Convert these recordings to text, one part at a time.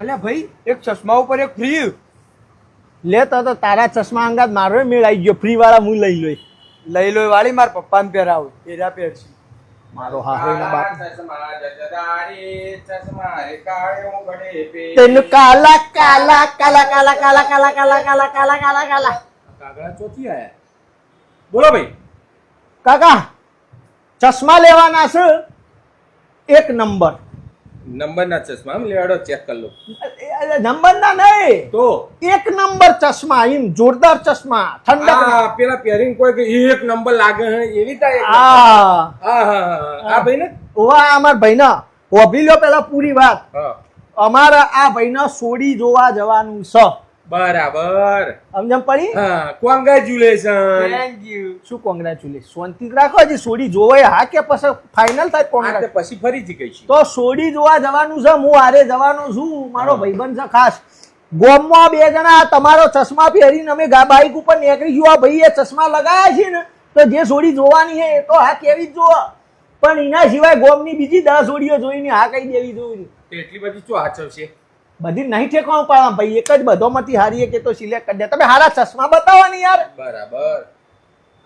અલ્યા ભાઈ એક ચશ્મા ઉપર એક ફ્રી લેતો તો તારા ચશ્મા અંગાત મારો મેળ આવી ગયો ફ્રી વાળા હું લઈ લોય લઈ લો વાળી માર પપ્પાને પહેરાવ એરા પહેરશી મારો હાહરીનો બાપ ચશ્મા જજદારી, ચશ્મા રે કાળો ઘડે પે. તેનું કાલા કાલા કાલા કાલા કાલા કાલા કાલા કાલા કાલા કાલા કાલા કાગડા ચોથી આયા બોલો ભાઈ કાકા ચશ્મા લેવાના છે એક નંબર નંબર ના ચશ્મા. આમ લેવાડો ચેક કરી લો. નંબરના નહીં. તો? એક નંબર ચશ્મા એમ જોરદાર ચશ્મા ઠંડક પેલા પેરિંગ કોઈ કે એક નંબર લાગે હે એવી તા હા. હા આ ભાઈ ને ઓવા અમાર ભાઈના. ઓભી લ્યો પેલા પૂરી વાત. અમારા આ ભાઈના સોડી જોવા જવાનું છે બરાબર. સમજમ પડી? હા કોંગ્રેચ્યુલેશન થેન્ક યુ શું કોંગ્રેચ્યુલેશન શાંતિ રાખો હજી સોડી જોવાય. હા કે પછી ફાઇનલ થાય કોંગ્રેસ પછી ફરીથી ગઈ તો સોડી જોવા જવાનું છે હું આરે જવાનો છું મારો ભાઈબંધ છે ખાસ. ગોમમાં બે જણા તમારો ચશ્મા પહેરીને અમે ગા- બાઈક ઉપર નીકળી ગયો. આ ભાઈએ ચશ્મા લગાવ્યા છે ને તો જે સોડી જોવાની છે એ તો હા કેવી જ જોવા. પણ એના સિવાય ગોમની બીજી દસ સોડીઓ જોઈને હા કહી દેવી જોઈએ. એટલી બધી શું આચવશે બધી નહીં ઠેકાણું પાડવા ભાઈ એક જ બધોમાંથી હારી કે તો સિલેક્ટ કરી દે. તમે હારા ચશ્મા બતાવો ને યાર. બરાબર.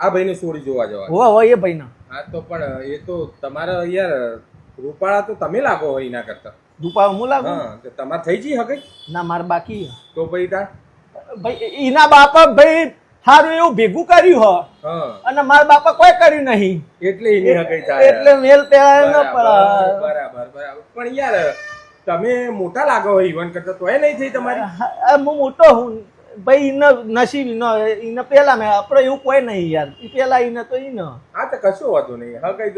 આ ભાઈને સોરી જોવા જવા હો હો એ ભાઈના. હા તો પણ એ તો તમારા યાર રૂપાળા તો તમે લાગો હોય એના કરતા. દુપા હું લાગો? હા તો તમારે થઈ જઈ હકે? ના માર બાકી તો ભાઈ તા? ભાઈ એના બાપા ભાઈ સારું એવું ભેગું કર્યું હો. હા. અને મારા બાપા કોઈ કર્યું નહીં. એટલે એટલે મેલ ન બરાબર બરાબર. પણ યાર તમે મોટા લાગો ઈવન કરતા તો એ નહીં થઈ તમારી? હું મોટો હું. ભાઈ ઈનો નસીબ ઈનો ઈને પેલા મેં આપણે એવું કોઈ નહીં યાર. ઈ પેલા ઈને તો ઈને હા તો કશું વાંધો નહીં. હા કઈ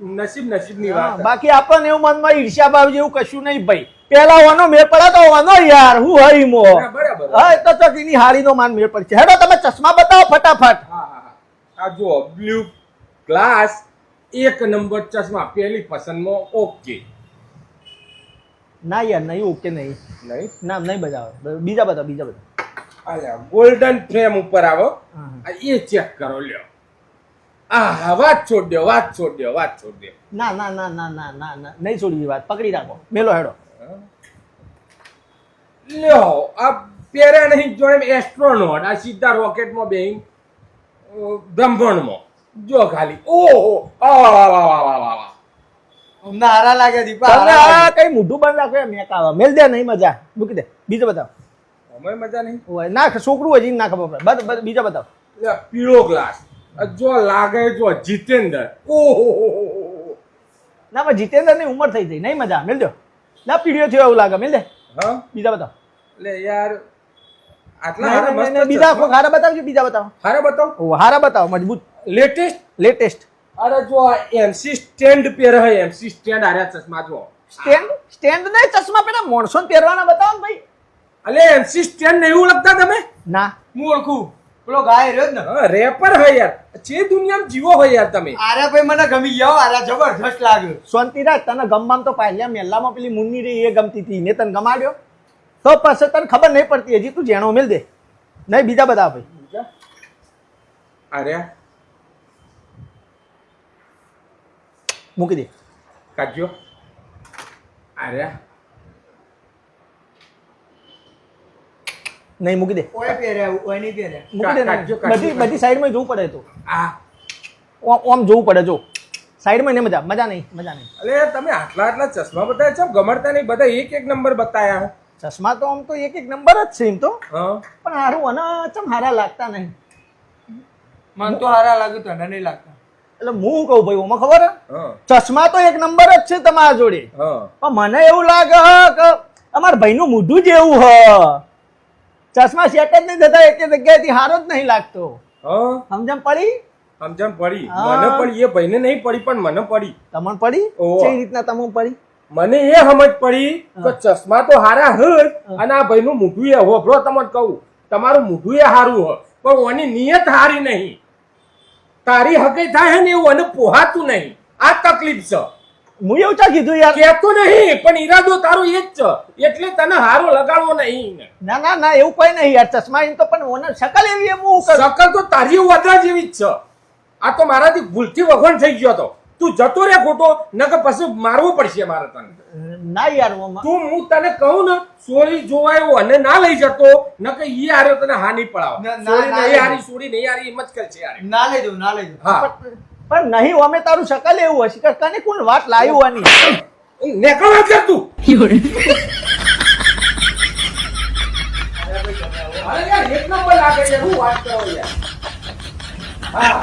નસીબ નસીબ નસીબની વાત. બાકી આપણને એવું મનમાં ઈર્ષ્યા ભાવ જેવું કશું નહીં ભાઈ. પેલા વાનો મેળ પડે તો વાનો યાર. હું હઈ મો? હા, તો એ તો એની હારીનો માન મેળ પડશે હેડો તમે ચશ્મા બતાવો ફટાફટ. હા હા આ જો બ્લુ ગ્લાસ એક નંબર ચશ્મા. પહેલી પસંદમાં ઓકે. ના યાર નહીં ઓકે નહીં. નહીં? ના નહીં બજાવો. બીજા બતાવો બીજા બતાવો અલ્યા ગોલ્ડન ફ્રેમ ઉપર આવો. એ ચેક કરો લ્યો. આ વાત છોડ દો વાત છોડ દો વાત છોડ દો ના ના ના ના ના ના ના નહીં છોડવી વાત. પકડી રાખો. મેલો હેડો. લ્યો આ પેરે નહીં જોડે એસ્ટ્રોનોટ આ સીધા રોકેટમાં બેહીન બ્રહ્માંડમાં. જો ખાલી. ઓહો આ વા વાહ વાહ વાહ વાહ વાહ. અમને હારા લાગે દીપા તમને આ કઈ મોઢું બંધ રાખો એમ આવે. મેલ દે નહીં મજા. મૂકી દે. બીજો બતાવ. અમે મજા નહીં. ઓય, ના છોકરું હજી ના ખબર પડે. બસ, બીજો બતાવ. પીળો ગ્લાસ. જો લાગે જો જીતેન્દ્ર. ઓહો ના પણ જીતેન્દ્રની ઉંમર થઈ ગઈ. નહીં મજા. મેલ દો. ના પીળ્યો થયો એવું લાગે. મેલ દે. હા? બીજા બતાવો. એટલે યાર આટલા હારા મસ્ત બીજા કોઈ હારા બતાવજો બીજા બતાવો. હારા બતાવો. ઓ, હારા બતાવો મજબૂત. લેટેસ્ટ લેટેસ્ટ અરે જો આ એમસી સ્ટેન્ડ પહેરે હોય એમસી સ્ટેન્ડ આર્યા ચશ્મા જો સ્ટેન્ડ સ્ટેન્ડ ને ચશ્મા પેલા માણસો પહેરવાના બતાવો ને ભાઈ. અલે એમસી સ્ટેન્ડ નહીં ઓળખતા તમે? ના. હું ઓળખું. પેલો ગાય રહ્યો જ ને. હા રેપર હોય યાર. જે દુનિયામાં જીવો હોય યાર તમે. આરે ભાઈ મને ગમી ગયો. આરા જબરજસ્ત લાગ્યો શાંતિરાજ તને ગમવામાં તો પહેલા મેલ્લામાં પેલી મુન્ની રહી એ ગમતી હતી. ને તને ગમાડ્યો? તો પછી તને ખબર નહીં પડતી. હજી તું જેણો મેલ દે. નહીં બીજા બધા ભાઈ. આર્યા મૂકી દે. કાઢજો. આર્યા નહીં મૂકી દે. ઓય પહેર્યા ઓય નહીં પહેર્યા. મૂકી દે કાઢજો. બધી. બધી સાઈડમાં જોવું પડે તો. આ ઓમ ઓમ જોવું પડે જો. સાઈડમાં નહીં મજા. મજા નહીં મજા નહીં. અરે તમે આટલા આટલા ચશ્મા બતાવ્યા છે ગમડતા નહીં બધા એક એક નંબર બતાયા ચશ્મા તો આમ તો એક એક નંબર જ છે એમ તો. પણ હારું અને ચમ હારા લાગતા નહીં. મને તો હારા લાગ્યું તને નહીં લાગતા. એટલે હું કહું ભાઈ ઓમાં ખબર? ચશ્મા તો એક નંબર જ છે તમારા જોડે. પણ મને એવું લાગે કે અમારા ભાઈનું મોઢું જ એવું હ. ચશ્મા સેટ જ નહીં થતા એક જગ્યાએથી હારો જ નહીં લાગતો. સમજણ પડી? સમજણ પડી. મને પણ એ ભાઈને નહીં પડી પણ મને પડી. તમને પડી. કઈ રીતના તમને પડી? મને એ સમજ પડી કે ચશ્મા તો હારા હ અને આ ભાઈનું મોઢું એ હો બ્રો તમને કહું. તમારું મોઢું એ હારું હ પણ ઓની નિયત હારી નહીં. તારી હકે થાય ને એવું અને પોહાતું નહીં. આ તકલીફ છે. હું એવું ચા કીધું યાર? કહેતો નહીં પણ ઈરાદો તારો એ જ છે. એટલે તને હારો લગાડવો નહીં ના. ના ના એવું કોઈ નહીં યાર. ચશ્મા એમ તો પણ ઓનર શકલ એવી એમ હું શકલ તો તારી વધારે જેવી જ છે. આ તો મારાથી ભૂલથી વખણ થઈ ગયો તો. તું જતો રે ખોટો નકર પછી મારવું પડશે મારે તને. ના યાર તું હું તને કહું ને સોરી જોવાયો અને ના લઈ જતો નકર ઈ આર્યો તને હા નહીં પડાવ. ના, નહીં. હારી સોળી નહીં હારી એમ જ કરશે યાર ના લઈ ના લઈ હા. પણ- નહીં અમે તારું શકલ એવું હશે કે કને કોણ વાત લાવ્યું આની નેકળ વાત કર તું અરે યાર એક નંબર લાગે છે હું વાત કરો યાર. હા